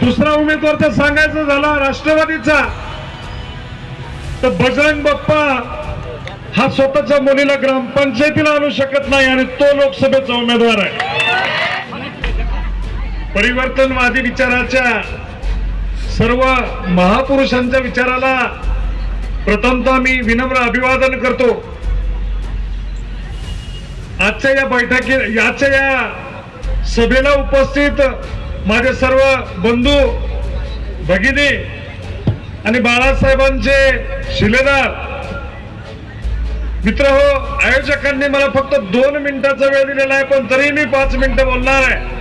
दुसरा उमेदवार तर सांगायचं झाला राष्ट्रवादीचा. तर बजरंग बाप्पा हा स्वतःच्या मुलीला ग्रामपंचायतीला आणू शकत नाही आणि तो लोकसभेचा उमेदवार आहे. परिवर्तनवादी विचाराच्या सर्व महापुरुषांच्या विचाराला प्रथमतः मी विनम्र अभिवादन करतो. आजच्या या बैठकी याच्या या सभेला उपस्थित माझे सर्व बंधू भगिनी आणि बाळासाहेबांचे शिलेदार. मित्र हो आयोजकांनी मला फक्त दोन मिनिटाचा वेळ दिलेला आहे पण तरी मी पाच मिनिटं बोलणार आहे.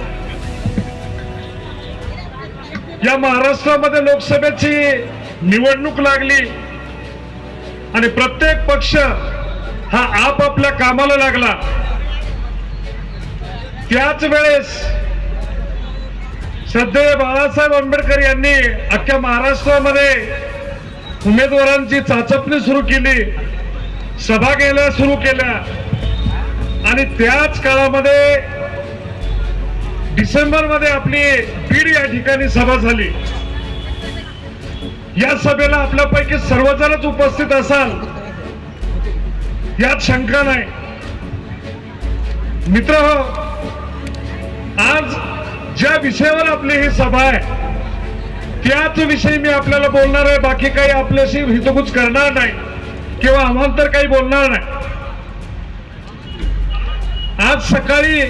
या महाराष्ट्रामध्ये लोकसभेची निवडणूक लागली आणि प्रत्येक पक्ष हा आपापल्या कामाला लागला. त्याच वेळेस श्रद्धेय बाळासाहेब आंबेडकर यांनी अख्ख्या महाराष्ट्रामध्ये उमेदवारांची चाचपणी सुरू केली सभा घ्यायला सुरू केल्या. आणि त्याच काळामध्ये डिसेंबरमध्ये आपली बीड या ठिकाणी सभा झाली. या सभेला आपल्यापैकी सर्वजणच उपस्थित असाल यात शंका नाही. मित्र हो आज ज्या विषयावर आपली ही सभा आहे त्याच विषयी मी आपल्याला बोलणार आहे. बाकी काही आपल्याशी हितगुज करणार नाही किंवा आव्हान तर काही बोलणार नाही. आज सकाळी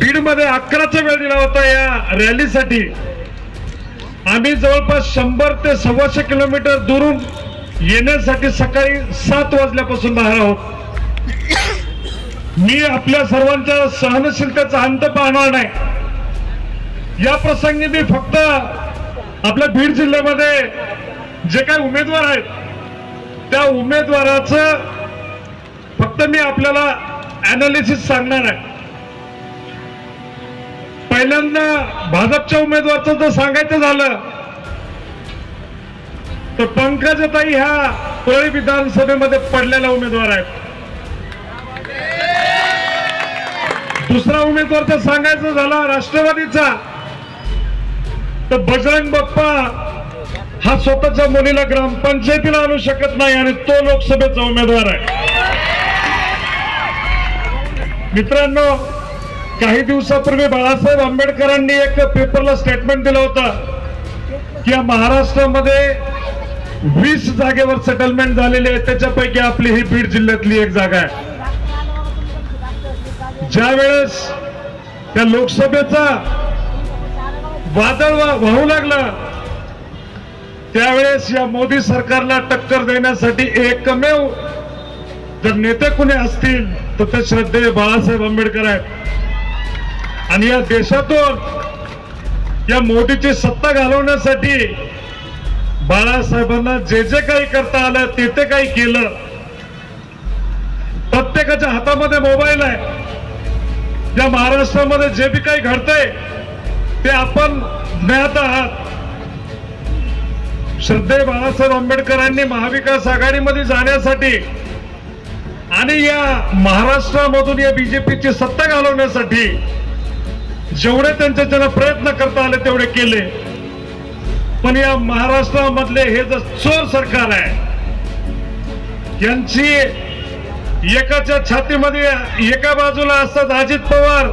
बीडमध्ये अकराचा वेळ दिला होता या रॅलीसाठी. आम्ही जवळपास शंभर ते सव्वाशे किलोमीटर दुरून येण्यासाठी सकाळी सात वाजल्यापासून बाहेर आहोत. मी आपल्या सर्वांच्या सहनशीलतेचा अंत पाहणार नाही. या प्रसंगी मी फक्त आपल्या बीड जिल्ह्यामध्ये जे काही उमेदवार आहेत त्या उमेदवाराचं फक्त मी आपल्याला अनालिसिस सांगणार आहे. पहिल्यांदा भाजपच्या उमेदवारचं जर सांगायचं झालं तर पंकजताई ह्या कोळी विधानसभेमध्ये पडलेला उमेदवार आहेत. दुसरा उमेदवार तर सांगायचं झाला राष्ट्रवादीचा. तर बजरंग बाप्पा हा स्वतःच्या मुलीला ग्रामपंचायतीला आणू शकत नाही आणि तो लोकसभेचा उमेदवार आहे. मित्रांनो काही दिवसापूर्वी बाळासाहेब आंबेडकरांनी एक पेपरला स्टेटमेंट दिलं होतं की या महाराष्ट्रामध्ये वीस जागेवर सेटलमेंट झालेली आहे. त्याच्यापैकी आपली ही बीड जिल्ह्यातली एक जागा आहे. ज्या वेळेस त्या लोकसभेचा वादळ वाहू लागलं त्यावेळेस या मोदी सरकारला टक्कर देण्यासाठी एकमेव जर नेते कुणी असतील तर ते श्रद्धेय बाळासाहेब आंबेडकर आहेत. आणि या देशातून या मोदीची सत्ता घालवण्यासाठी बाळासाहेबांना जे जे काही करता आलं ते ते काही केलं. प्रत्येकाच्या हातामध्ये मोबाईल आहे. या महाराष्ट्रामध्ये जे बी काही घडतंय ते आपण ज्ञात आहात. श्रद्धे बाळासाहेब आंबेडकरांनी महाविकास आघाडीमध्ये जाण्यासाठी आणि या महाराष्ट्रामधून या बीजेपीची सत्ता घालवण्यासाठी जेवढे त्यांच्या त्यांना प्रयत्न करता आले तेवढे केले. पण या महाराष्ट्रामधले हे जर चोर सरकार आहे यांची एकाच्या छातीमध्ये एका बाजूला असतात अजित पवार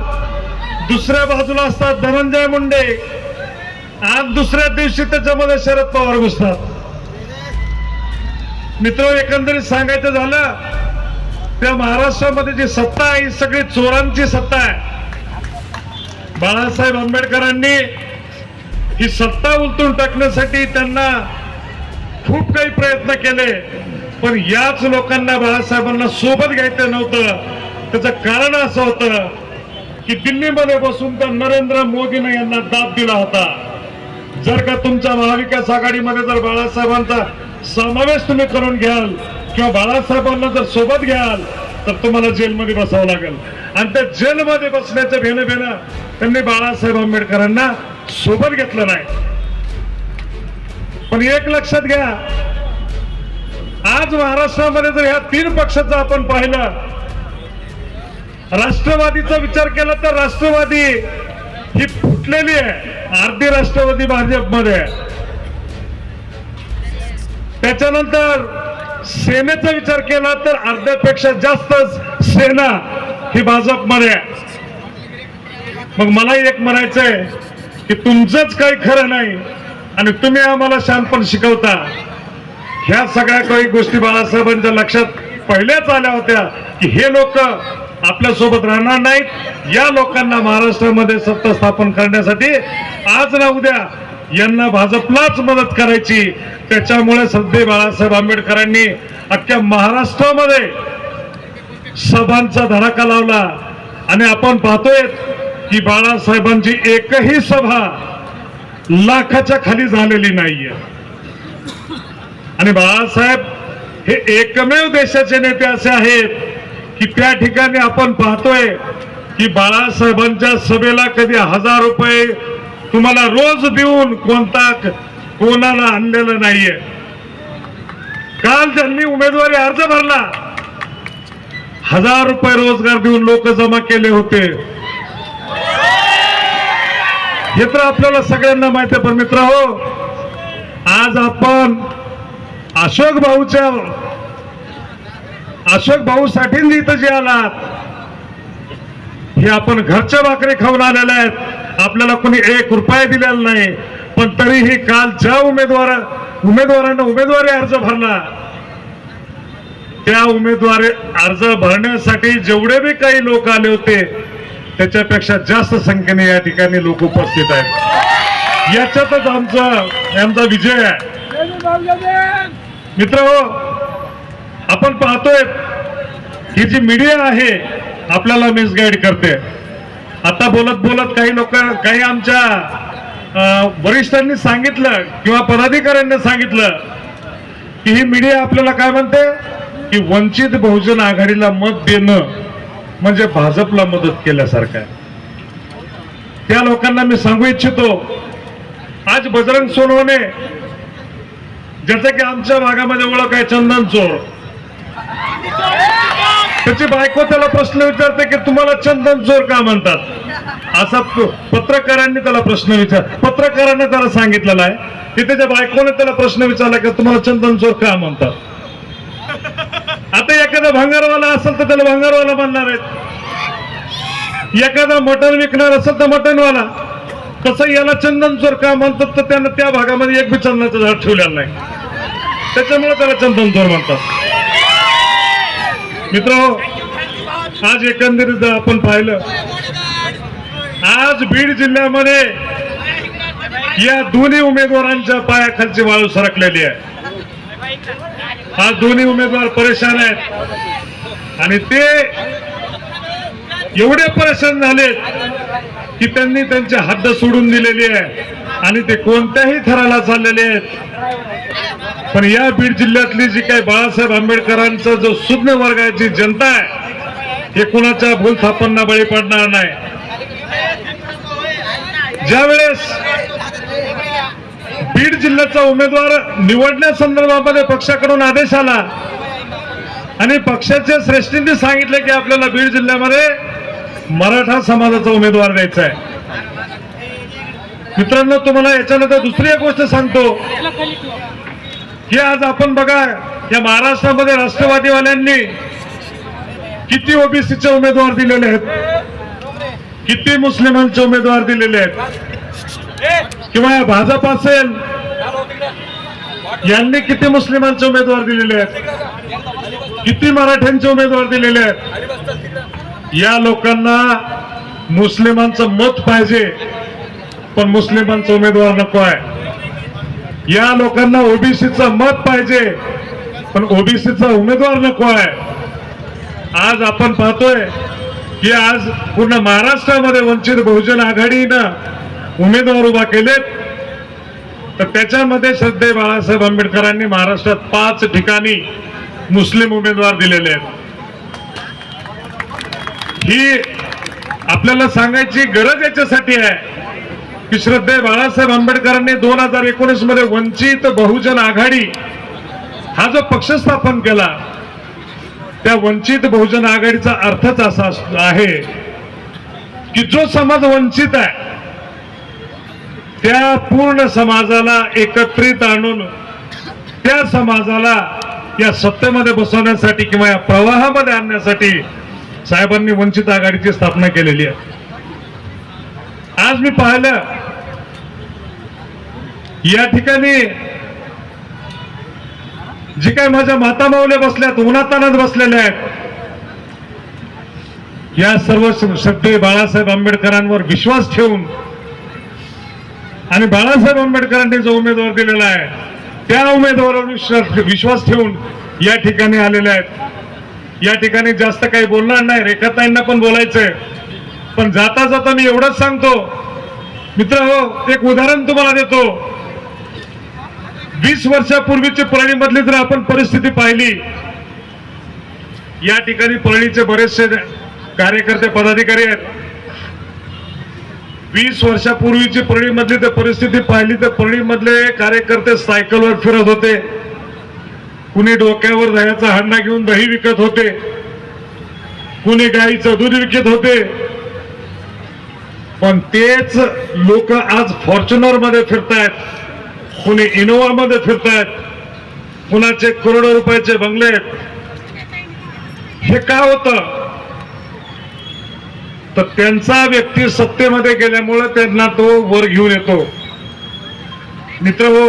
दुसऱ्या बाजूला असतात धनंजय मुंडे आज दुसऱ्या दिवशी त्याच्यामध्ये शरद पवार घुसतात. मित्र एकंदरीत सांगायचं झालं त्या महाराष्ट्रामध्ये जी सत्ता आहे ही सगळी चोरांची सत्ता आहे. बाळासाहेब आंबेडकरांनी ही सत्ता उलटून टाकण्यासाठी त्यांना खूप काही प्रयत्न केले. पण याच लोकांना बाळासाहेबांना सोबत घ्यायचं नव्हतं. त्याचं कारण असं होतं की दिल्लीमध्ये बसून तर नरेंद्र मोदीने यांना दाब दिला होता. जर का तुमच्या महाविकास आघाडीमध्ये जर बाळासाहेबांचा समावेश तुम्ही करून घ्याल किंवा बाळासाहेबांना जर सोबत घ्याल तर तुम्हाला जेलमध्ये बसावं लागेल. आणि त्या जेलमध्ये बसण्याचं भेणं भेणं त्यांनी बाळासाहेब आंबेडकरांना सोबत घेतलं नाही. पण एक लक्षात घ्या आज महाराष्ट्रामध्ये जर ह्या तीन पक्षाचं आपण पाहिलं राष्ट्रवादीचा विचार केला तर राष्ट्रवादी ही फुटलेली आहे अर्धी राष्ट्रवादी भाजपमध्ये. त्याच्यानंतर सेनेचा विचार केला तर अर्ध्यापेक्षा जास्तच सेना ही भाजपमध्ये आहे. मग मला एक म्हणायचंय की तुमचंच काही खरं नाही आणि तुम्ही आम्हाला शानपण शिकवता. ह्या सगळ्या काही गोष्टी बाळासाहेबांच्या लक्षात पहिल्याच आल्या होत्या की हे लोक आपल्यासोबत राहणार नाहीत. या लोकांना महाराष्ट्रामध्ये सत्ता स्थापन करण्यासाठी आज ना उद्या यांना भाजपलाच मदत करायची. त्याच्यामुळे सध्या बाळासाहेब आंबेडकरांनी अख्ख्या महाराष्ट्रामध्ये सभांचा धडाका लावला. आणि आपण पाहतोय की बाळासाहेबांची एकही सभा लाखाच्या खाली झालेली नाहीये. आणि बाळासाहेब हे एकमेव देशाचे नेते असे आहेत की त्या ठिकाणी आपण पाहतोय की बाळासाहेबांच्या सभेला कधी हजार रुपये तुम्हाला रोज देऊन कोणता कोणाला आणलेलं नाहीये. काल त्यांनी उमेदवारी अर्ज भरला. हजार रुपये रोजगार देऊन लोक जमा केले होते. हे तर आपल्याला सगळ्यांना माहिती आहे पण मित्र हो आज आपण अशोक भाऊच्या अशोक भाऊ साठींज इथं जे आलात हे आपण घरच्या भाकरी खाऊन आलेले आहेत. आपल्याला कोणी एक रुपया दिलेला नाही. पण तरीही काल ज्या उमेदवार उमेदवारांना उमेदवारी अर्ज भरला त्या उमेदवारी अर्ज भरण्यासाठी जेवढे बी काही लोक आले होते त्याच्यापेक्षा जास्त संख्येने या ठिकाणी लोक उपस्थित आहेत. याच्यातच आमचा आमचा विजय आहे. मित्र आपण पाहतोय ही जी मीडिया आहे आपल्याला मिसगाईड करते. आता बोलत बोलत काही लोक काही आमच्या वरिष्ठांनी सांगितलं किंवा पदाधिकाऱ्यांनी सांगितलं की ही मीडिया आपल्याला काय म्हणते? की वंचित बहुजन आघाडीला मत देणं म्हणजे भाजपला मदत केल्यासारखं आहे. त्या लोकांना मी सांगू इच्छितो आज बजरंग सोनवणे ज्याचं की आमच्या भागामध्ये ओळख आहे चंदन चोर त्याची बायको त्याला प्रश्न विचारते की तुम्हाला चंदन चोर का म्हणतात? असा पत्रकारांनी त्याला प्रश्न विचार पत्रकारांनी त्याला सांगितलेला आहे. की त्याच्या बायकोने त्याला प्रश्न विचारला की तुम्हाला चंदन चोर का म्हणतात? आता एखादा भंगारवाला असेल तर त्याला भंगारवाला म्हणणार आहेत. एखादा मटण विकणार असेल तर मटणवाला. तसं याला चंदन चोर का म्हणतात? तर त्यानं त्या भागामध्ये एक बी चंदनाचं झाड ठेवलेलं नाही. त्याच्यामुळे त्याला चंदन चोर म्हणतात. मित्र आज एकंदरीत जर आपण पाहिलं आज बीड जिल्ह्यामध्ये या दोन्ही उमेदवारांच्या पायाखालची वाळू सरकलेली आहे. आज दोन्ही उमेदवार परेशान आहेत. आणि ते एवढे परेशान झालेत की त्यांनी त्यांची हद्द सोडून दिलेली आहे. आणि ते कोणत्याही थराला चाललेले आहेत. पण या बीड जिल्ह्यातली जी काही बाळासाहेब आंबेडकरांचा जो सुज्ञ वर्गाची जनता आहे हे कुणाच्या भूल थापांना बळी पडणार नाही. ज्यावेळेस बीड जिल्ह्याचा उमेदवार निवडण्यासंदर्भामध्ये पक्षाकडून आदेश आला आणि पक्षाच्या श्रेष्ठींनी सांगितलं की आपल्याला बीड जिल्ह्यामध्ये मराठा समाजाचा उमेदवार द्यायचा आहे. मित्रांनो तुम्हाला याच्यानंतर दुसरी एक गोष्ट सांगतो. हे आज आपण बघा या महाराष्ट्रामध्ये राष्ट्रवादीवाल्यांनी किती ओबीसीचे उमेदवार दिलेले आहेत? किती मुस्लिमांचे उमेदवार दिलेले आहेत? किंवा या भाजप असेल यांनी किती मुस्लिमांचे उमेदवार दिलेले आहेत? किती मराठ्यांचे उमेदवार दिलेले आहेत? या लोकांना मुस्लिमांचं मत पाहिजे पण मुस्लिमांचा उमेदवार नको आहे. या लोकांना ओबीसीचं मत पाहिजे. पण ओबीसीचा उमेदवार नको आहे. आज आपण पाहतोय की आज पूर्ण महाराष्ट्रामध्ये वंचित बहुजन आघाडीनं उमेदवार उभा केलेत. तर त्याच्यामध्ये श्रद्धे बाळासाहेब आंबेडकरांनी महाराष्ट्रात पाच ठिकाणी मुस्लिम उमेदवार दिलेले आहेत. ही आपल्याला सांगायची गरज याच्यासाठी आहे. की श्रद्धे बाळासाहेब आंबेडकरांनी दोन हजार एकोणीसमध्ये वंचित बहुजन आघाडी हा जो पक्ष स्थापन केला त्या वंचित बहुजन आघाडीचा अर्थच असा आहे की जो समाज वंचित आहे त्या पूर्ण समाजाला एकत्रित आणून त्या समाजाला या सत्तेमध्ये बसवण्यासाठी किंवा या प्रवाहामध्ये आणण्यासाठी साहेबांनी वंचित आघाडीची स्थापना केलेली आहे. आज मी पाहिलं या ठिकाणी जे काय माझ्या माता माऊल्या बसल्यात उन्हातानात बसलेल्या आहेत. या सर्व शब्द बाळासाहेब आंबेडकरांवर विश्वास ठेवून आणि बाळासाहेब आंबेडकरांनी जो उमेदवार दिलेला आहे त्या उमेदवारावर विश्वास विश्वास ठेवून या ठिकाणी आलेल्या आहेत. या ठिकाणी जास्त काही बोलणार नाही रेखाताईंना पण बोलायचंय. पण जाता जाता मी एवढंच सांगतो. मित्र हो एक उदाहरण तुम्हाला देतो. वीस वर्षापूर्वीची परळीमधली जर आपण परिस्थिती पाहिली या ठिकाणी परळीचे बरेचसे कार्यकर्ते पदाधिकारी आहेत. वीस वर्षापूर्वीची परळीमधली तर परिस्थिती पाहिली तर परळीमधले कार्यकर्ते सायकलवर फिरत होते. कुणी डोक्यावर दह्याचा हंडा घेऊन दही विकत होते. कुणी गाईचं दूध विकत होते. पण तेच लोक आज फॉर्च्युनरमध्ये फिरतायत कुणी इनोवा मध्ये फिरतायत कुणाचे करोडो रुपयाचे बंगले हे का होतं? तर त्यांचा व्यक्ती सत्तेमध्ये गेल्यामुळे त्यांना तो वर घेऊन येतो. मित्र हो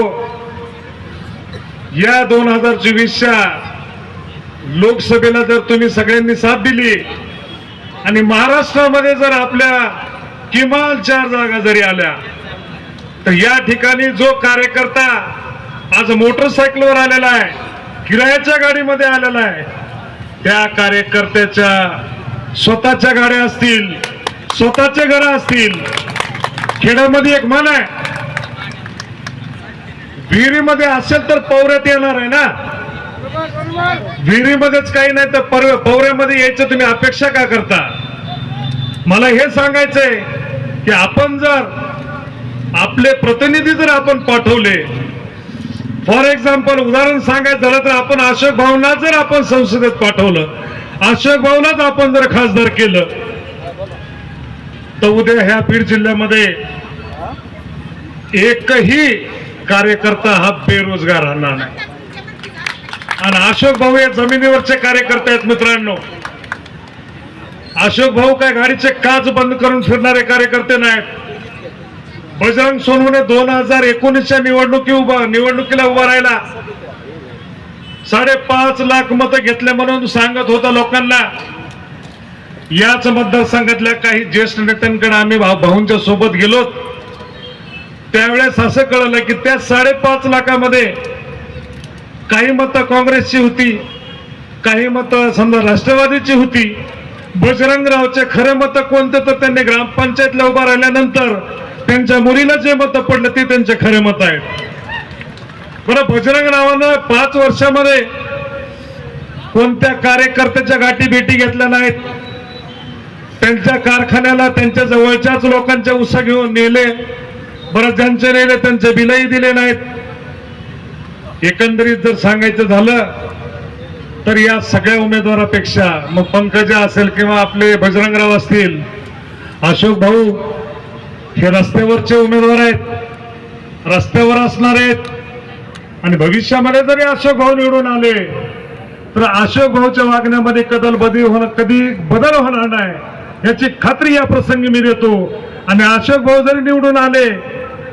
या दोन हजार चोवीसच्या लोकसभेला जर तुम्ही सगळ्यांनी साथ दिली आणि महाराष्ट्रामध्ये जर आपल्या किमान चार जागा जरी आल्या तर या ठिकाणी जो कार्यकर्ता आज मोटरसायकलवर आलेला आहे किरायाच्या गाडीमध्ये आलेला आहे त्या कार्यकर्त्याच्या स्वतःच्या गाड्या असतील स्वतःचे घर असतील खेड्यामध्ये एक मन आहे. विहिरीमध्ये असेल तर पवऱ्यात येणार आहे ना? विहिरीमध्येच काही नाही तर पर पवऱ्यामध्ये यायचं तुम्ही अपेक्षा का करता? मला हे सांगायचंय की आपण जर आपले प्रतिनिधी जर आपण पाठवले फॉर एक्झाम्पल उदाहरण सांगायचं झालं तर आपण अशोक भावना जर आपण संसदेत पाठवलं अशोक भावनाच आपण जर खासदार केलं तर उद्या ह्या बीड जिल्ह्यामध्ये एकही कार्यकर्ता हा बेरोजगार राहणार नाही. आणि अशोक भाऊ या जमिनीवरचे कार्यकर्ते आहेत मित्रांनो. अशोक भाऊ काय गाडीचे काच बंद करून फिरणारे कार्यकर्ते नाही बजरंग सोनूने दोन हजार एकोणीसच्या निवडणुकी उभा निवडणुकीला उभा राहिला. साडेपाच लाख मतं घेतले म्हणून सांगत होता लोकांना. याच मतदारसंघातल्या काही ज्येष्ठ नेत्यांकडे आम्ही भाऊ- भाऊंच्या सोबत गेलो. त्यावेळेस असं कळलं की त्या साडेपाच लाखामध्ये काही मतं काँग्रेसची होती काही मतं समजा राष्ट्रवादीची होती बजरंगरावचे खरे मतं कोणते? तर त्यांनी ग्रामपंचायतला उभा राहिल्यानंतर त्यांच्या मुलीला जे मतं पडलं ते त्यांचे खरे मत आहेत बरं बजरंगरावानं पाच वर्षामध्ये कोणत्या कार्यकर्त्याच्या गाठी भेटी घेतल्या नाहीत. त्यांच्या कारखान्याला त्यांच्या जवळच्याच लोकांच्या उसा घेऊन नेले. बरं ज्यांचे नेले त्यांचे बिलही दिले नाहीत. एकंदरीत जर सांगायचं झालं तर या सगळ्या उमेदवारापेक्षा मग पंकजा असेल किंवा आपले बजरंगराव असतील अशोक भाऊ हे रस्त्यावरचे उमेदवार आहेत. रस्त्यावर असणार आहेत. आणि भविष्यामध्ये जरी अशोक भाऊ निवडून आले तर अशोक भाऊच्या वागण्यामध्ये कदल बदल होणं कधी बदल होणार नाही याची खात्री या प्रसंगी मी देतो. आणि अशोक भाऊ जरी निवडून आले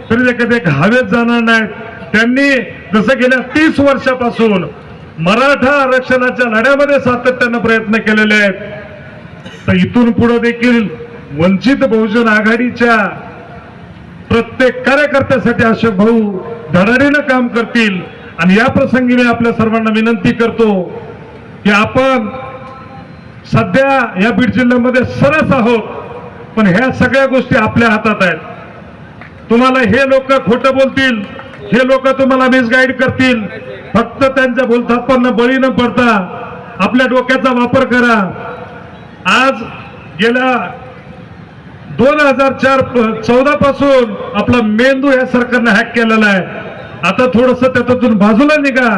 तरी ते कधी हवेत जाणार नाहीत. त्यांनी जसं गेल्या तीस वर्षापासून मराठा आरक्षणाच्या लढ्यामध्ये सातत्यानं प्रयत्न केलेले आहेत. तर इथून पुढे देखील वंचित बहुजन आघाडीच्या प्रत्येक कार्यकर्त्यासाठी अशोक भाऊ धडाडीनं काम करतील. आणि या प्रसंगी मी आपल्या सर्वांना विनंती करतो की आपण सध्या या बीड जिल्ह्यामध्ये सरस आहोत पण ह्या सगळ्या गोष्टी आपल्या हातात आहेत. तुम्हाला हे लोक खोटं बोलतील हे लोक तुम्हाला मिसगाईड करतील. फक्त त्यांच्या बोलथापांना बळी न पडता आपल्या डोक्याचा वापर करा. आज गेल्या दोन हजार चार चौदा पासून आपला मेंदू या सरकारने हॅक केलेला आहे. आता थोडस त्याच्यातून बाजूला निघा.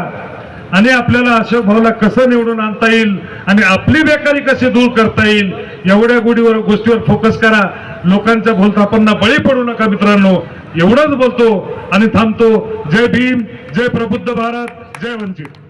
आणि आपल्याला अशोक भाऊला कसं निवडून आणता येईल आणि आपली बेकारी कशी दूर करता येईल एवढ्या गोडीवर गोष्टीवर फोकस करा. लोकांच्या भूलथापांना बळी पडू नका मित्रांनो. एवढंच बोलतो आणि थांबतो. जय भीम जय प्रबुद्ध भारत जय वंचित.